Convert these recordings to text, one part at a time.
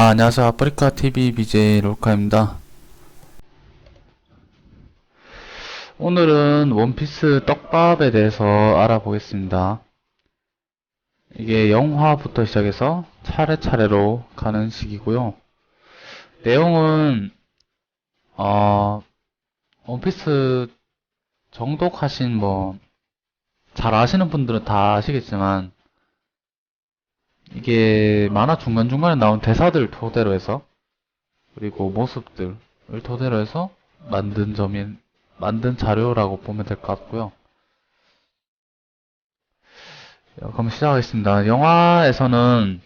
아, 안녕하세요. 아프리카 TV BJ 롤카입니다. 오늘은 원피스 떡밥에 대해서 알아보겠습니다. 이게 영화부터 시작해서 차례차례로 가는 식이고요. 내용은 어, 원피스 정독하신 뭐 잘 아시는 분들은 다 아시겠지만 이게 만화 중간중간에 나온 대사들 토대로 해서 그리고 모습들을 토대로 해서 만든 점인 만든 자료라고 보면 될 것 같고요. 자, 그럼 시작하겠습니다. 영화에서는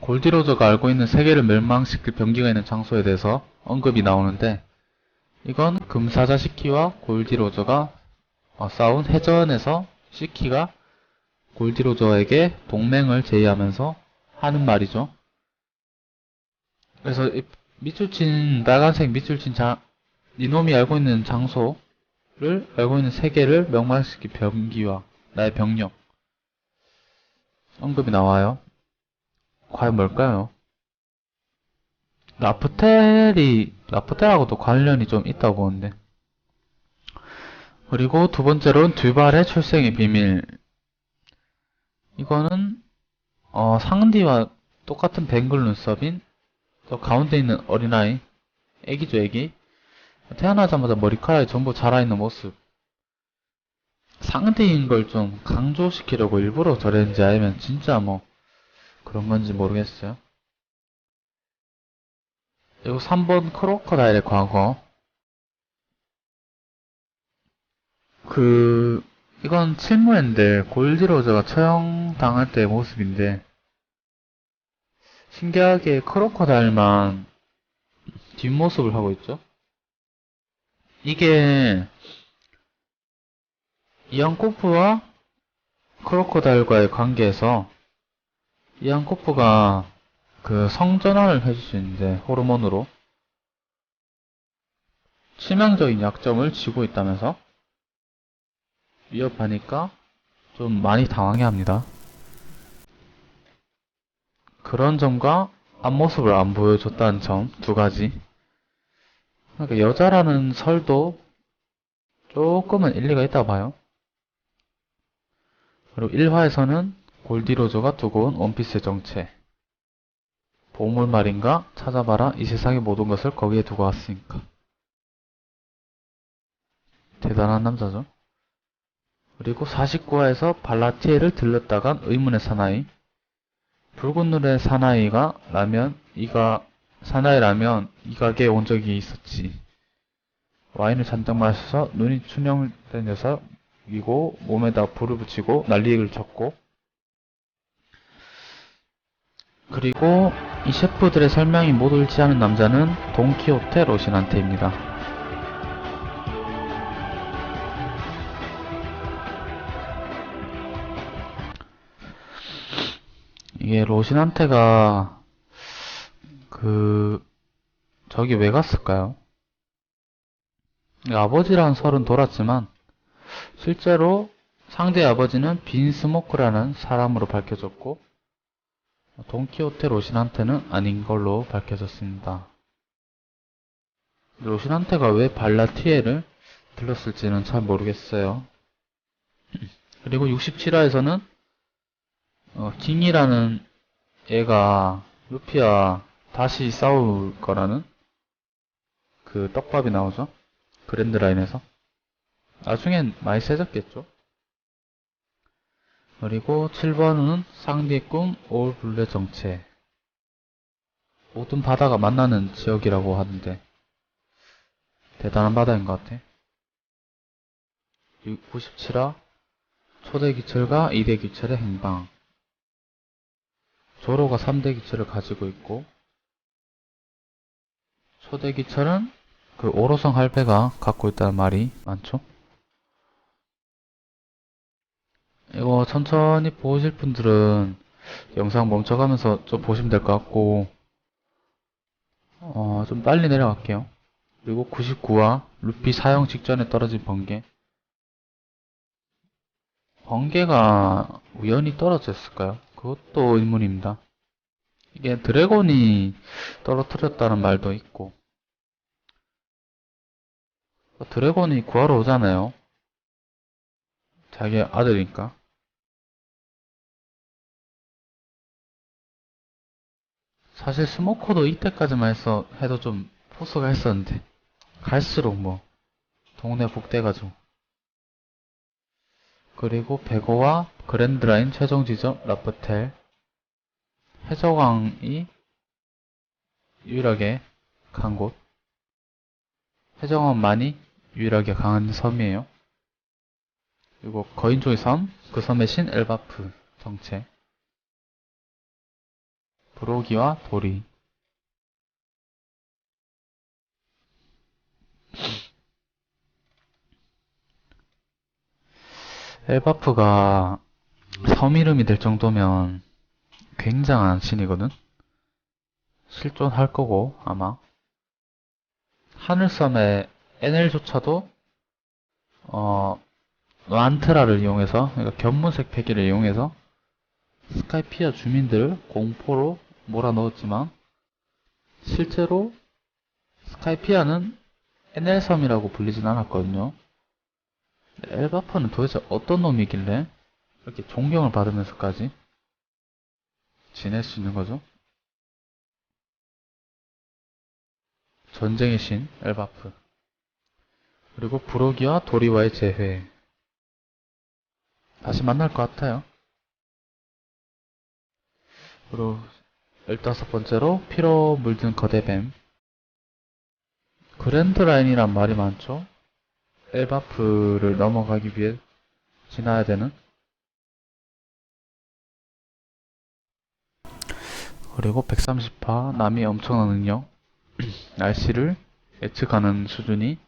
골디로저가 알고 있는 세계를 멸망시킬 병기가 있는 장소에 대해서 언급이 나오는데 이건 금사자 시키와 골디로저가 어, 싸운 해전에서 시키가 골디로저에게 동맹을 제의하면서 하는 말이죠. 그래서 이 밑줄 친 빨간색 밑줄 친 자, 이놈이 알고 있는 장소를 알고 있는 세계를 명망시킨 병기와 나의 병력 언급이 나와요. 과연 뭘까요? 라프텔이 라프텔하고도 관련이 좀 있다고 보는데 그리고 두 번째로는 듀발의 출생의 비밀 이거는 어, 상디와 똑같은 뱅글 눈썹인 저 가운데 있는 어린아이 애기죠 애기? 태어나자마자 머리카락이 전부 자라있는 모습. 상디인 걸 좀 강조시키려고 일부러 저랬는지 아니면 진짜 뭐 그런 건지 모르겠어요. 그리고 3번 크로커다일의 과거. 그 이건 칠무인데 골디로저가 처형당할 때의 모습인데 신기하게 크로커다일만 뒷모습을 하고 있죠. 이게 이안코프와 크로커다일과의 관계에서 이안코프가 그 성전환을 해줄 수 있는데 호르몬으로 치명적인 약점을 쥐고 있다면서 위협하니까 좀 많이 당황해 합니다. 그런 점과 앞모습을 안 보여줬다는 점 두 가지. 그러니까 여자라는 설도 조금은 일리가 있다고 봐요. 그리고 1화에서는 골디로저가 두고 온 원피스의 정체. 보물 말인가 찾아봐라 이 세상의 모든 것을 거기에 두고 왔으니까. 대단한 남자죠. 그리고 49화에서 발라티에를 들렀다간 의문의 사나이. 붉은 눈의 사나이가 라면 이가 사나이라면 이 가게에 온 적이 있었지. 와인을 잔뜩 마셔서 눈이 충혈된 녀석이고 몸에다 불을 붙이고 난리를 쳤고. 그리고 이 셰프들의 설명이 모두 일치하는 남자는 돈키호테 로신한테입니다. 이게 로신한테가 그 저기 왜 갔을까요? 아버지라는 설은 돌았지만 실제로 상대 아버지는 빈 스모크라는 사람으로 밝혀졌고 돈키호테 로신한테는 아닌 걸로 밝혀졌습니다. 로신한테가 왜 발라티에를 들렀을지는 잘 모르겠어요. 그리고 67화에서는 어, 킹이라는 애가 루피와 다시 싸울 거라는 그 떡밥이 나오죠. 그랜드라인에서. 나중엔 많이 세졌겠죠. 그리고 7번은 상디의 꿈 올블레 정체. 모든 바다가 만나는 지역이라고 하는데 대단한 바다인 것 같아. 97화 초대 기철과 2대 기철의 행방. 조로가 3대 기철을 가지고 있고 초대 기철은 그 오로성 할배가 갖고 있다는 말이 많죠. 이거 천천히 보실 분들은 영상 멈춰가면서 좀 보시면 될 것 같고 어, 좀 빨리 내려갈게요. 그리고 99화 루피 사용 직전에 떨어진 번개 번개가 우연히 떨어졌을까요? 그것도 의문입니다. 이게 드래곤이 떨어뜨렸다는 말도 있고 드래곤이 구하러 오잖아요. 자기 아들이니까. 사실 스모커도 이때까지만 해서 해도 좀 포스가 했었는데 갈수록 뭐 동네 북대가지고 그리고 베고와 그랜드라인 최종 지점 라프텔 해저강이 유일하게 간 곳. 해저강만이 유일하게 강한 섬이에요. 그리고 거인조의 섬, 그 섬의 신 엘바프 정체. 브로기와 도리. 엘바프가 섬 이름이 될 정도면 굉장한 신이거든? 실존할 거고, 아마. 하늘섬의 NL조차도, 어, 노안트라를 이용해서, 그러니까 견문색 패기를 이용해서, 스카이피아 주민들을 공포로 몰아넣었지만, 실제로 스카이피아는 NL섬이라고 불리진 않았거든요. 엘바프는 도대체 어떤 놈이길래 이렇게 존경을 받으면서까지 지낼 수 있는 거죠? 전쟁의 신 엘바프 그리고 브로기와 도리와의 재회 다시 만날 것 같아요. 그리고 열다섯 번째로 피로 물든 거대뱀 그랜드라인이란 말이 많죠? 엘바프를 넘어가기 위해 지나야 되는 그리고 130파 남이 엄청난 능력 날씨를 예측하는 수준이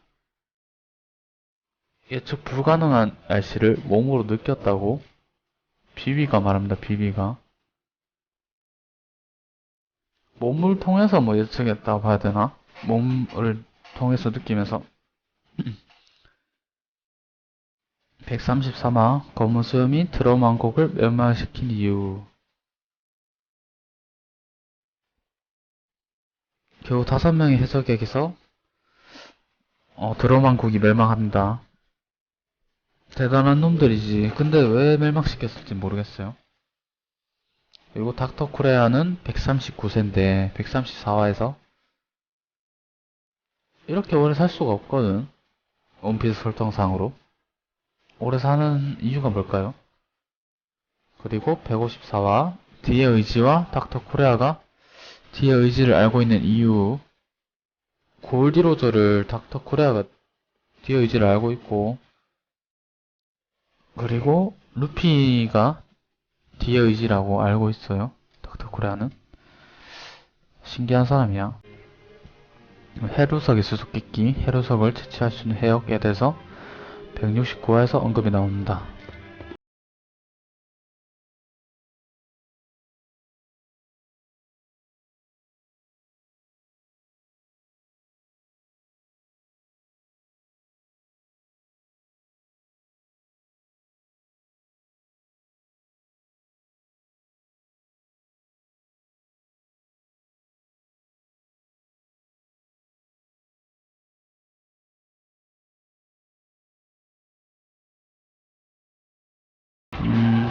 예측 불가능한 날씨를 몸으로 느꼈다고 비비가 말합니다. 비비가 몸을 통해서 뭐 예측했다고 봐야 되나? 몸을 통해서 느끼면서 133화 검은 수염이 드럼 왕국을 멸망시킨 이유 겨우 다섯 명의 해적에게서 어, 드럼 왕국이 멸망합니다. 대단한 놈들이지. 근데 왜 멸망시켰을지 모르겠어요. 그리고 닥터 쿠레아는 139세인데 134화에서 이렇게 오래 살 수가 없거든. 원피스 설정상으로. 오래 사는 이유가 뭘까요? 그리고 154화 디의 의지와 닥터 쿠레아가 디의 의지를 알고 있는 이유. 골디로저를 닥터 코레아가 디의 의지를 알고 있고 그리고 루피가 디의 의지라고 알고 있어요. 닥터 코레아는. 신기한 사람이야. 해루석의 수수께끼 해루석을 채취할 수 있는 해역에 대해서 169화에서 언급이 나옵니다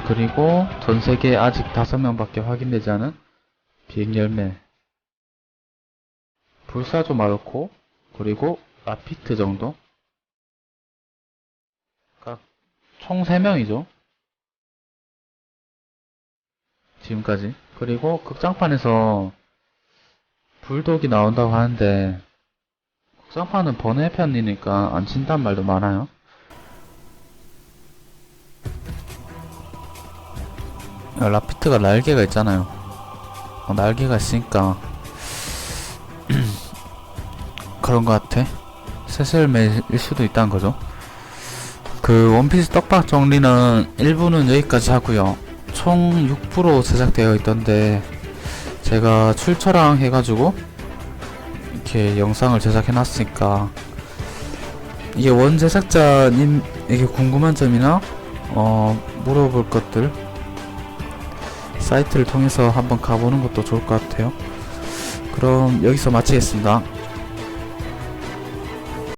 그리고 전 세계에 아직 다섯 명밖에 확인되지 않은 비행 열매. 불사조 마르코, 그리고 라피트 정도? 그러니까 총 3명이죠. 지금까지. 그리고 극장판에서 불독이 나온다고 하는데 극장판은 번외편이니까 안 친단 말도 많아요. 야, 라피트가 날개가 있잖아요. 어, 날개가 있으니까 그런 것 같아. 새슬매일 수도 있다는 거죠. 그 원피스 떡밥 정리는 1부는 여기까지 하고요. 총 6부로 제작되어 있던데 제가 출처랑 해가지고 이렇게 영상을 제작해 놨으니까 이게 원 제작자님에게 궁금한 점이나 어 물어볼 것들 사이트를 통해서 한번 가보는 것도 좋을 것 같아요. 그럼 여기서 마치겠습니다.